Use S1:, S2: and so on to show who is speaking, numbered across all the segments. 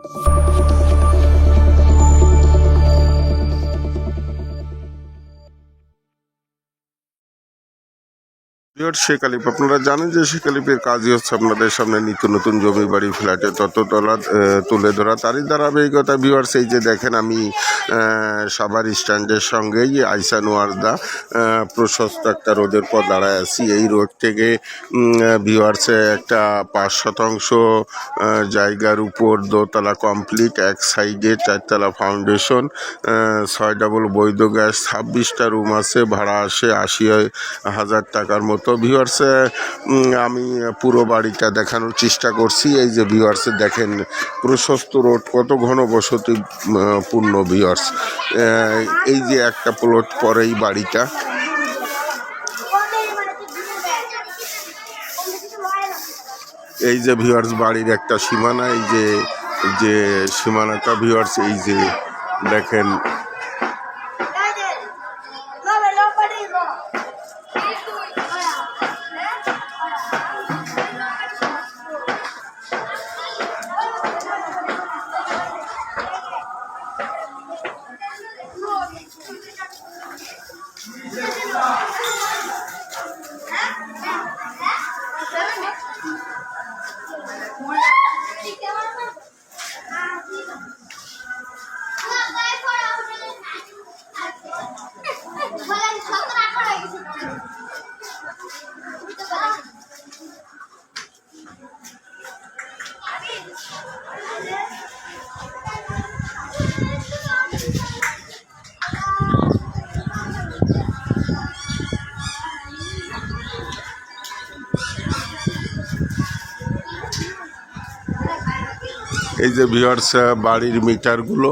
S1: Thank you. Sheikh আলিফ আপনারা জানেন যে শেখ আলিফের কাজই হচ্ছে আপনাদের সামনে নিত্য নতুন জমি বাড়ি ফ্ল্যাটে তত্ত্বতলা আহ, তুলে ধরা। তারই ধারাবাহিকতা বিহার্স এই যে দেখেন আমি সাভার স্ট্যান্ডের সঙ্গেই আইসান ওয়ার্দা প্রশস্ত একটা রোদের পর দাঁড়ায় আছি। এই রোড থেকে ভিউয়ার্সে একটা পাঁচ শতাংশ জায়গার উপর দোতলা কমপ্লিট এক সাইডে চারতলা ফাউন্ডেশন ছয় ডাবল বৈধ গ্যাস ছাব্বিশটা রুম আছে ভাড়া আসে আশি হাজার টাকার মতো। ভিউয়ার্সে আমি পুরো বাড়িটা দেখানোর চেষ্টা করছি। এই যে ভিউয়ার্সে দেখেন, প্রশস্ত রোড, কত ঘন বসতি পূর্ণ ভিউয়ার্স এই যে একটা প্লট পরেই বাড়িটা। এই যে ভিউয়ার্স বাড়ির একটা সীমানা, এই যে যে সীমানাটা ভিউয়ার্স এই যে দেখেন এই যে ভিওয়ার্স বাড়ির মিটারগুলো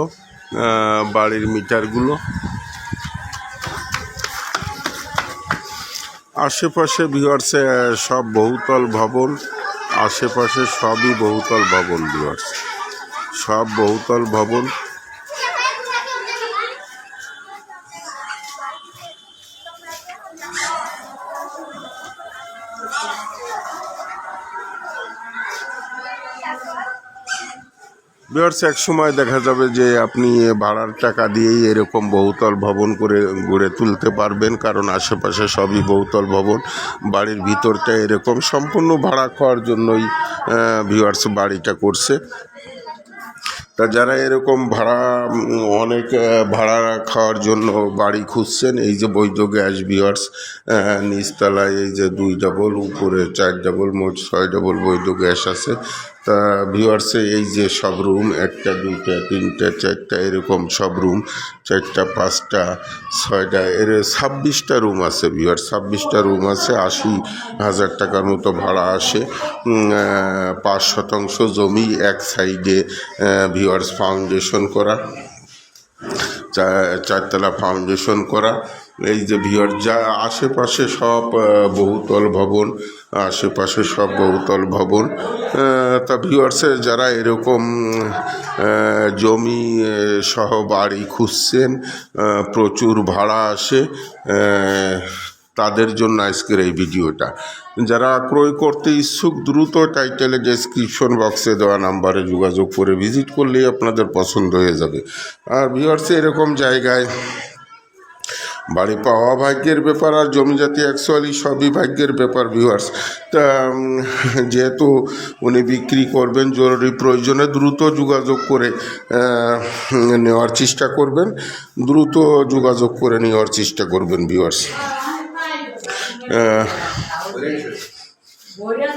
S1: বাড়ির মিটারগুলো। আশেপাশে ভিওয়ার্স সব বহুতল ভবন, আশেপাশে সবই বহুতল ভবন ভিওয়ার্স সব বহুতল ভবন। ভিউয়ার্স এক সময় দেখা যাবে যে আপনি ভাড়ার টাকা দিয়েই এরকম বহুতল ভবন করে, গড়ে তুলতে পারবেন, কারণ আশেপাশে সবই বহুতল ভবন। বাড়ির ভিতরটা এরকম সম্পূর্ণ ভাড়া খাওয়ার জন্যই ভিউয়ার্স বাড়িটা করছে। তা যারা এরকম ভাড়া, অনেক ভাড়া খাওয়ার জন্য বাড়ি খুঁজছেন, এই যে বৈধ গ্যাস ভিওয়ার্স নিচতলায় এই যে দুই ডাবল উপরে চার ডাবল মোট ছয় ডাবল বৈধ গ্যাস আছে। তা ভিওয়ার্সে এই যে সব রুম একটা, দুইটা, তিনটা, চারটা, এরকম সব রুম চারটা, পাঁচটা, ছয়টা, এর ছাব্বিশটা রুম আছে ভিওয়ার ছাব্বিশটা রুম আছে, আশি হাজার টাকার মতো ভাড়া আসে। পাঁচ শতাংশ জমি এক সাইডে ভিওয়ার্স ফাউন্ডেশন করা। চারতলা ফাউন্ডেশন করা। এই যে ভিওর যা আশেপাশে সব বহুতল ভবন, আশেপাশে সব বহুতল ভবন। তা ভিওয়ার্সে যারা এরকম জমি সহ বাড়ি খুঁজছেন প্রচুর ভাড়া আসে। তাদের জন্য আজকের এই ভিডিওটা। যারা ক্রয় করতে ইচ্ছুক, দ্রুত টাইটেলে ডেসক্রিপশন বক্সে দেওয়া নাম্বারে যোগাযোগ করে ভিজিট করলেই আপনাদের পছন্দ হয়ে যাবে। আর ভিওয়ার্সে এরকম জায়গায় বাড়ি পাওয়া ভাগ্যের ব্যাপার আর জমি জাতি অ্যাকচুয়ালি সবই ভাগ্যের ব্যাপার ভিউয়ার্স তা যেহেতু উনি বিক্রি করবেন, জরুরি প্রয়োজনে দ্রুত যোগাযোগ করে নেওয়ার চেষ্টা করবেন। দ্রুত যোগাযোগ করে নেওয়ার চেষ্টা করবেন ভিউয়ার্স
S2: বইয়া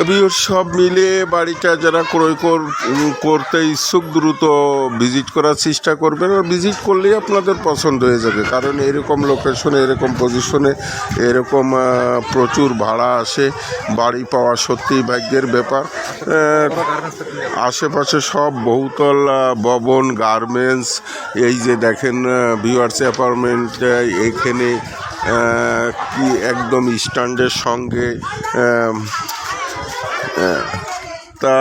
S1: ওর সব মিলে বাড়িটা যারা ক্রয় কর- করতে ইচ্ছুক দ্রুত ভিজিট করার চেষ্টা করবেন। আর ভিজিট করলেই আপনাদের পছন্দ হয়ে যাবে। কারণ এরকম লোকেশনে এরকম পজিশনে এরকম প্রচুর ভাড়া আসে। বাড়ি পাওয়া সত্যিই ভাগ্যের ব্যাপার। আশেপাশে সব বহুতল ভবন গার্মেন্টস এই যে দেখেন ভিউয়ার্স অ্যাপার্টমেন্ট এখানে কি একদম স্ট্যান্ডের সঙ্গে আহ, তা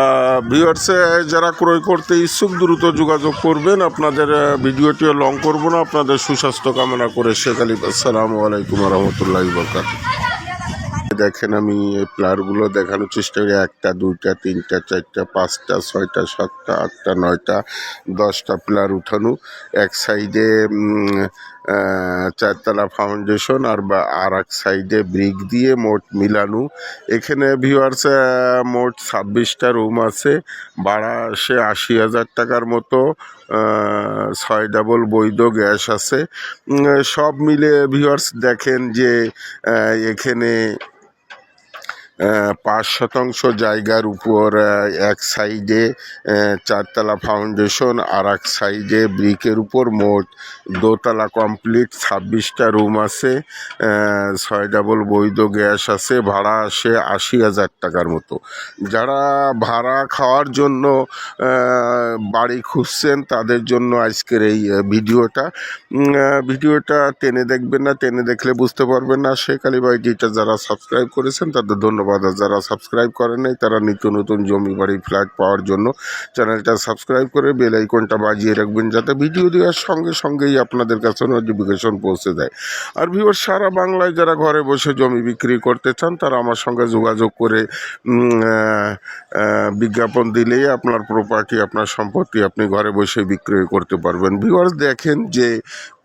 S1: ভিউয়ার্সে যারা ক্রয় করতে ইচ্ছুক দ্রুত যোগাযোগ করবেন। আপনাদের ভিডিওটিও লং করব না। আপনাদের সুস্বাস্থ্য কামনা করে শেখ আলী আসসালামু আলাইকুম রহমতুল্লাহ বরকাত দেখেন আমি এই প্লারগুলো দেখানোর চেষ্টা করি। একটা দুইটা তিনটা চারটা পাঁচটা ছয়টা সাতটা আটটা নয়টা দশটা প্লার উঠানো। এক সাইডে চারতলা ফাউন্ডেশন আর বা আর এক সাইডে ব্রিক দিয়ে মোট মিলানো। এখানে ভিউয়ার্স মোট ছাব্বিশটা রুম আছে। ভাড়া আসে আশি হাজার টাকার মতো। ছয় ডাবল বৈধ গ্যাস আছে। সব মিলে ভিউয়ার্স দেখেন যে এখানে পাঁচ শতাংশ জায়গার উপর এক সাইডে চারতলা ফাউন্ডেশন, আর এক সাইডে ব্রিকের উপর মোট দোতলা কমপ্লিট, ছাব্বিশটা রুম আছে ছয় ডাবল বৈধ গ্যাস আছে, ভাড়া আসে আশি হাজার টাকার মতো। যারা ভাড়া খাওয়ার জন্য বাড়ি খুঁজছেন, তাদের জন্য আজকের এই ভিডিওটা। ভিডিওটা টেনে দেখবেন না, টেনে দেখলে বুঝতে পারবেন না। আলী বাইটিটা যারা সাবস্ক্রাইব করেছেন, তাদের ধন্যবাদ। আর যারা সাবস্ক্রাইব করেন নাই, তারা নিত্য নতুন জমি বাড়ি ফ্ল্যাট পাওয়ার জন্য চ্যানেলটা সাবস্ক্রাইব করে বেল আইকনটা বাজিয়ে রাখবেন, যাতে ভিডিও দেওয়ার সঙ্গে সঙ্গেই আপনাদের কাছে নোটিফিকেশন পৌঁছে দেয়। আর ভিউয়ার সারা বাংলায় যারা ঘরে বসে জমি বিক্রি করতে চান, তারা আমার সঙ্গে যোগাযোগ করে বিজ্ঞাপন দিলেই আপনার প্রপার্টি আপনার সম্পত্তি আপনি ঘরে বসে বিক্রয় করতে পারবেন। ভিউয়ার্স দেখেন যে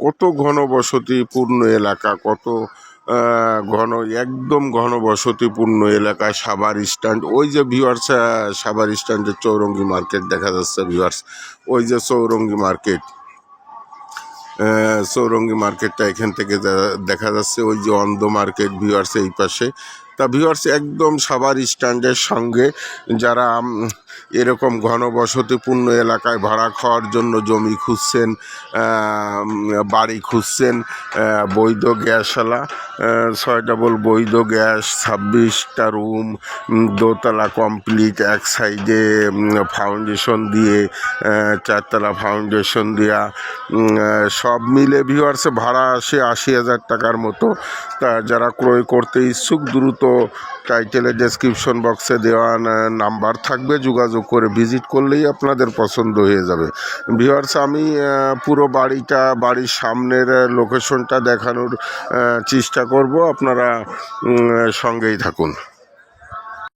S1: কত ঘনবসতিপূর্ণ এলাকা, কত ঘন, একদম ঘন বসতিপূর্ণ এলাকা সাবার স্ট্যান্ড। ওই যে ভিউয়ার্স সাবার স্ট্যান্ডের চৌরঙ্গি মার্কেট দেখা যাচ্ছে ভিউয়ার্স ওই যে চৌরঙ্গি মার্কেট চৌরঙ্গি মার্কেটটা এখান থেকে দেখা যাচ্ছে। ওই যে অন্ধ মার্কেট ভিউয়ার্স এই পাশে। তা ভিউয়ার্স একদম সাভার স্ট্যান্ডের সঙ্গে যারা এরকম ঘনবসতিপূর্ণ এলাকায় ভাড়া খাওয়ার জন্য জমি খুঁজছেন বাড়ি খুঁজছেন বৈধ গ্যাসওয়ালা ছয় ডাবল বৈধ গ্যাস, ছাব্বিশটা রুম দোতলা কমপ্লিট এক সাইডে ফাউন্ডেশন দিয়ে চারতলা ফাউন্ডেশন দেওয়া সব মিলে ভিউয়ার্সে ভাড়া আসে আশি হাজার টাকার মতো। তা যারা ক্রয় করতে ইচ্ছুক দ্রুত টাইটেলে ডেসক্রিপশন বক্সে দেওয়া নাম্বার থাকবে, যোগাযোগ করে ভিজিট করলেই আপনাদের পছন্দ হয়ে যাবে। ভিওয়ার্স আমি পুরো বাড়িটা, বাড়ির সামনের লোকেশনটা দেখানোর চেষ্টা করব। আপনারা সঙ্গেই থাকুন।